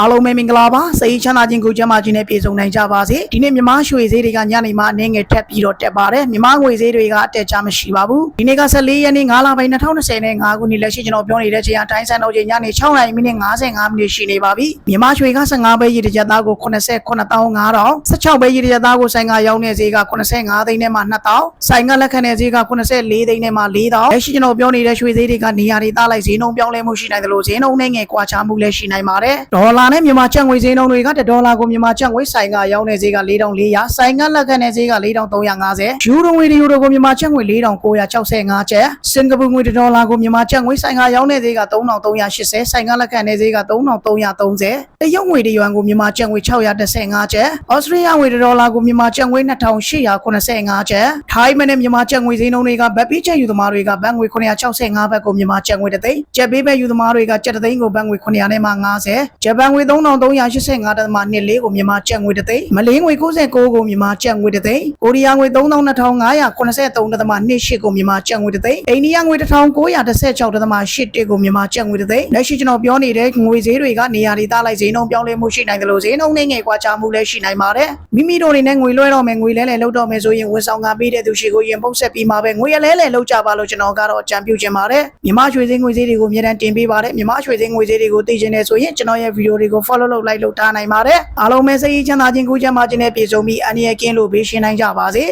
အားလုံးပဲမင်္ဂလာပါစိတ်ချမ်းသာခြင်းကိုကျမ်းမာခြင်းနဲ့ပြည့်စုံနိုင်ကြပါစေဒီနေ့မြမရွှေဈေးတွေကညနေမှအနေငယ်ထက်ပြီးတော့တက်ပါတယ်မြမငွေဈေးတွေကအတက်ကြမရှိပါဘူးဒီနေ့က14ရက်နေ့9လပိုင်း2020နဲ့5ခုနှစ်လက်ရှိကျွန်တော်ပြောနေတဲ့ချိန်အတိုင်းစံတော်ချိန်ညနေ6နာရီမိနစ်55မိနစ်ရှိနေပါပြီမြမရွှေက15ပဲရည်တစ်ချက်သားကို89,500 16ပဲရည်တစ်ချက်သားကိုဆိုင်ကရောင်းတဲ့ဈေးက85သိန်းနဲ့မှ2000ဆိုင်ကလက်ခံတဲ့ဈေးက84သိန်းနဲ့မှ4000လက်ရှိကျွန်တော်ပြောနေတဲ့ရွှေဈေးတွေကနေရာတွေသားလိုက်ဈေးနှုန်းပြောင်းလဲမှုရှိနိုင်တယ်လို့ဈေးနှုန်းနဲ့ငယ်ကွာခြားမှုလည်းရှိနိုင်ပါတယ်ဒေါ်လာနဲ့မြန်မာကျပ်ငွေဈေးနှုန်းတွေက1ဒေါ်လာကိုမြန်မာကျပ်ငွေဆိုင်ကရောင်းတဲ့ဈေးက4400ဆိုင်ကလက်ခံတဲ့ဈေးက4350ယူရိုငွေတယူရိုကိုမြန်မာကျပ်ငွေ4965ကျပ်စင်ကာပူငွေ1ဒေါ်လာကိုမြန်မာကျပ်ငွေဆိုင်ကရောင်းတဲ့ဈေးက3380ဆိုင်ကလက်ခံတဲ့ဈေးက3330တရုတ်ငွေတယွမ်ကိုမြန်မာကျပ်ငွေ615ကျပ်ဩစတြေးလျငွေ1ဒေါ်လာကိုမြန်မာကျပ်ငွေ2885ကျပ်ထိုင်းမနဲ့မြန်မာကျပ်ငွေဈေးနှုန်းတွေကဗတ်ပြီးချက်ယူသမားတွေကဘတ်ငွေ965ဘတ်ကိုမြန်မာကျပ်ငွေတစ်သိန်းကျပ်ပေးဘတ်ယူသမားတွေကကျပ်တစ်သိန်းကိုဘတ်ငွေ900နဲ့မှ90ဂျပန်ငွေ3385.24ကိုမြန်မာကျပ်ငွေတစ်သိန်းမလေးငွေ69ကိုမြန်မာကျပ်ငွေတစ်သိန်းကိုရီးယားငွေ32,583.28ကိုမြန်မာကျပ်ငွေတစ်သိန်းအိန္ဒိယငွေ1916.81ကိုမြန်မာကျပ်ငွေတစ်သိန်းလက်ရှိကျွန်တော်ပြောနေတဲ့ငွေဈေးတွေကနေရာဒေသလိုက်ဈေးနှုန်းပြောင်းလဲမှုရှိနိုင်တယ်လို့ဈေးနှုန်းနဲ့ငယ်ကွာခြားမှုလည်းရှိနိုင်ပါတယ်မိမိတို့အနေနဲ့ငွေလွှဲတော့မယ်ငွေလဲလဲလောက်တော့မယ်ဆိုရင်ဝန်ဆောင်ကပေးတဲ့သူရှိကိုရင်ပုတ်ဆက်ပြီးမှပဲငွေလဲလဲလောက်ကြပါလို့ကျွန်တော်ကတော့အကြံပြုချင်ပါတယ်မြမရွှေဈေးငွေဈေးတွေကိုအမြဲတမ်းတင်ပေးပါတယ်မြမရွှေဈေးငွေဈေးတွေကိုသိချင်တယ်ဆိုရင်ကျွန်တော်ရဲ့ဗီဒီယိုတွေကို follow လုပ် like လုပ်ထားနိုင်ပါတယ်အားလုံးပဲစိတ်ချမ်းသာခြင်းကိုကြမ်းမာခြင်းနဲ့ပြည့်စုံပြီးအန္တရာယ်ကင်းလို့ဘေးရှင်းနိုင်ကြပါစေ